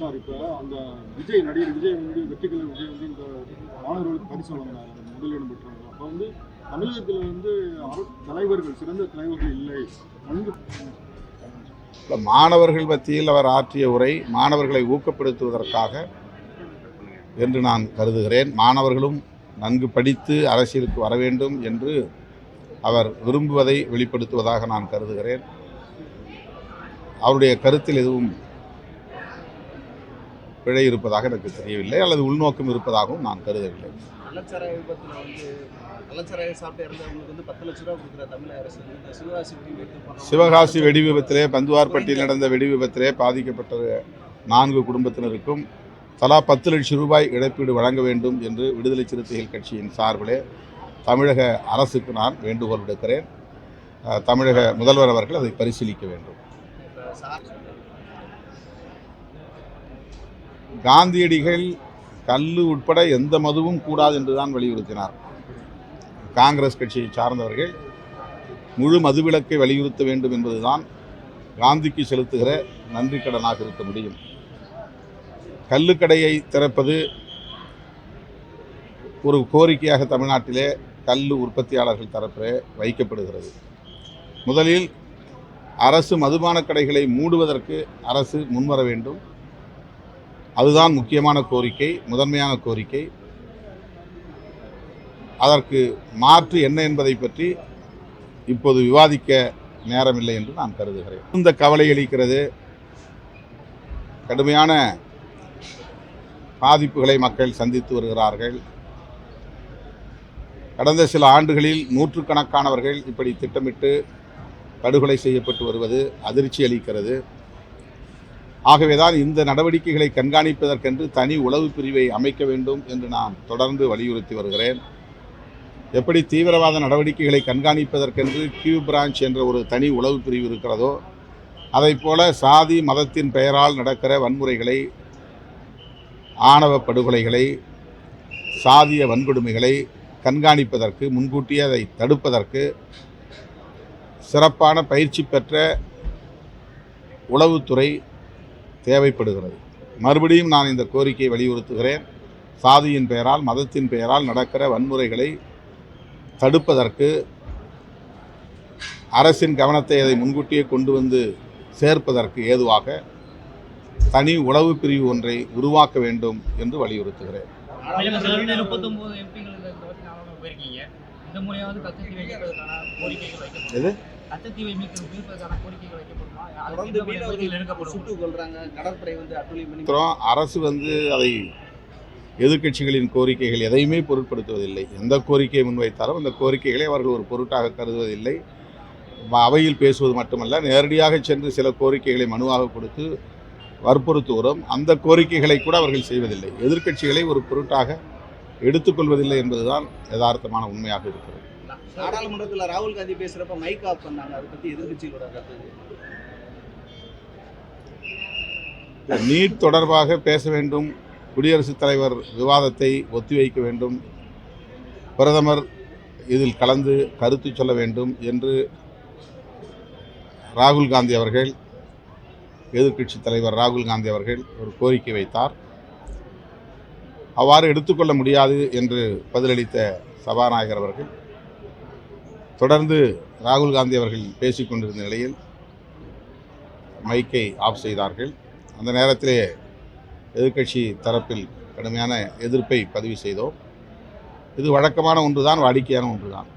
Sir இப்போ அந்த விஜய் நடிகர் விஜய் வந்து வெற்றிகள் விஜய் வந்து இந்த மாணவர்களுக்கு பரிசு வழங்கினார் அந்த முதலிடம் பெற்றாங்க அப்போ வந்து தமிழகத்தில் வந்து தலைவர்கள் சிறந்த தலைவர்கள் இல்லை. நன்கு இப்ப மாணவர்கள் மத்தியில் அவர் ஆற்றிய உரை மாணவர்களை ஊக்கப்படுத்துவதற்காக என்று நான் கருதுகிறேன். மாணவர்களும் நன்கு படித்து அரசியலுக்கு வர வேண்டும் என்று அவர் விரும்புவதை வெளிப்படுத்துவதாக நான் கருதுகிறேன். அவருடைய கருத்தில் எதுவும் பிழை இருப்பதாக எனக்கு தெரியவில்லை அல்லது உள்நோக்கம் இருப்பதாகவும் நான் கருதவில்லை. கள்ளச்சாராய விபத்தில் வந்து கள்ளச்சாராயம் சாப்பிட்டு இறந்தவங்களுக்கு வந்து பத்து லட்ச ரூபா கொடுக்குற தமிழக அரசு வந்து இந்த சிவகாசி வெடி சிவகாசி விபத்திலே பந்துவார்பட்டியில் நடந்த வெடி விபத்திலே பாதிக்கப்பட்ட நான்கு குடும்பத்தினருக்கும் தலா பத்து லட்சம் ரூபாய் இழப்பீடு வழங்க வேண்டும் என்று விடுதலை சிறுத்தைகள் கட்சியின் சார்பிலே தமிழக அரசுக்கு நான் வேண்டுகோள் விடுக்கிறேன். தமிழக முதல்வர் அவர்கள் அதை பரிசீலிக்க வேண்டும் இப்ப சார் காந்தியடிகள் கல்லு உட்பட எந்த மதுவும் கூடாது என்று தான் வலியுறுத்தினார். காங்கிரஸ் கட்சியை சார்ந்தவர்கள் முழு மதுவிலக்கை வலியுறுத்த வேண்டும் என்பதுதான் காந்திக்கு செலுத்துகிற நன்றி கடனாக இருக்க முடியும். கல்லுக்கடையை திறப்பது ஒரு கோரிக்கையாக தமிழ்நாட்டிலே கல் உற்பத்தியாளர்கள் தரப்பிலே வைக்கப்படுகிறது. முதலில் அரசு மதுபான கடைகளை மூடுவதற்கு அரசு முன்வர வேண்டும். அதுதான் முக்கியமான கோரிக்கை முதன்மையான கோரிக்கை. அதற்கு மாற்று என்ன என்பதை பற்றி இப்போது விவாதிக்க நேரமில்லை என்று நான் கருதுகிறேன். இந்த கவலை அளிக்கிறது. கடுமையான பாதிப்புகளை மக்கள் சந்தித்து வருகிறார்கள். கடந்த சில ஆண்டுகளில் நூற்றுக்கணக்கானவர்கள் இப்படி திட்டமிட்டு படுகொலை செய்யப்பட்டு வருவது அதிர்ச்சி அளிக்கிறது. ஆகவேதான் இந்த நடவடிக்கைகளை கண்காணிப்பதற்கென்று தனி உளவு பிரிவை அமைக்க வேண்டும் என்று நான் தொடர்ந்து வலியுறுத்தி வருகிறேன். எப்படி தீவிரவாத நடவடிக்கைகளை கண்காணிப்பதற்கென்று கியூ பிரான்ச் என்ற ஒரு தனி உளவு பிரிவு இருக்கிறதோ அதைப் போல சாதி மதத்தின் பெயரால் நடக்கிற வன்முறைகளை ஆணவ படுகொலைகளை சாதிய வன்கொடுமைகளை கண்காணிப்பதற்கு முன்கூட்டியே அதை தடுப்பதற்கு சிறப்பான பயிற்சி பெற்ற உளவுத்துறை தேவைப்படுகிறது. மறுபடியும் நான் இந்த கோரிக்கையை வலியுறுத்துகிறேன். சாதியின் பெயரால் மதத்தின் பெயரால் நடக்கிற வன்முறைகளை தடுப்பதற்கு அரசின் கவனத்தை அதை முன்கூட்டியே கொண்டு வந்து சேர்ப்பதற்கு ஏதுவாக தனி உளவு பிரிவு ஒன்றை உருவாக்க வேண்டும் என்று வலியுறுத்துகிறேன். எது? தொடர்ந்து மீனவர்கள் எடுக்கப்படும்? சுட்டு கொள்றாங்க கடற்படை வந்து அட்டூழியம் அரசு வந்து அதை எதிர்க்கட்சிகளின் கோரிக்கைகள் எதையுமே பொருட்படுத்துவதில்லை. எந்த கோரிக்கையை முன்வைத்தாலும் அந்த கோரிக்கைகளை அவர்கள் ஒரு பொருட்டாக கருதுவதில்லை. அவையில் பேசுவது மட்டுமல்ல நேரடியாக சென்று சில கோரிக்கைகளை மனுவாக கொடுத்து வற்புறுத்துகிறோம். அந்த கோரிக்கைகளை கூட அவர்கள் செய்வதில்லை. எதிர்க்கட்சிகளை ஒரு பொருட்டாக எடுத்துக்கொள்வதில்லை என்பதுதான் யதார்த்தமான உண்மையாக இருக்கிறது. நாடாளுமன்றத்துல ராகுல் காந்தி பேசுறப்ப மைக் ஆஃப் பண்ணாங்க. அதை பத்தி எதிர்கட்சிகளோட கருத்து நீட் தொடர்பாக பேச வேண்டும் குடியரசுத் தலைவர் விவாதத்தை ஒத்திவைக்க வேண்டும் பிரதமர் இதில் கலந்து கருத்து சொல்ல வேண்டும் என்று ராகுல் காந்தி அவர்கள் எதிர்க்கட்சி தலைவர் ராகுல் காந்தி அவர்கள் ஒரு கோரிக்கை வைத்தார். அவ்வாறு எடுத்துக்கொள்ள முடியாது என்று பதிலளித்த சபாநாயகர் அவர்கள் தொடர்ந்து ராகுல் காந்தி அவர்கள் பேசிக்கொண்டிருந்த நிலையில் மைக்கை ஆஃப் செய்தார்கள். அந்த நேரத்திலே எதிர்க்கட்சி தரப்பில் கடுமையான எதிர்ப்பை பதிவு செய்தோம். இது வழக்கமான ஒன்றுதான் வாடிக்கையான ஒன்றுதான்.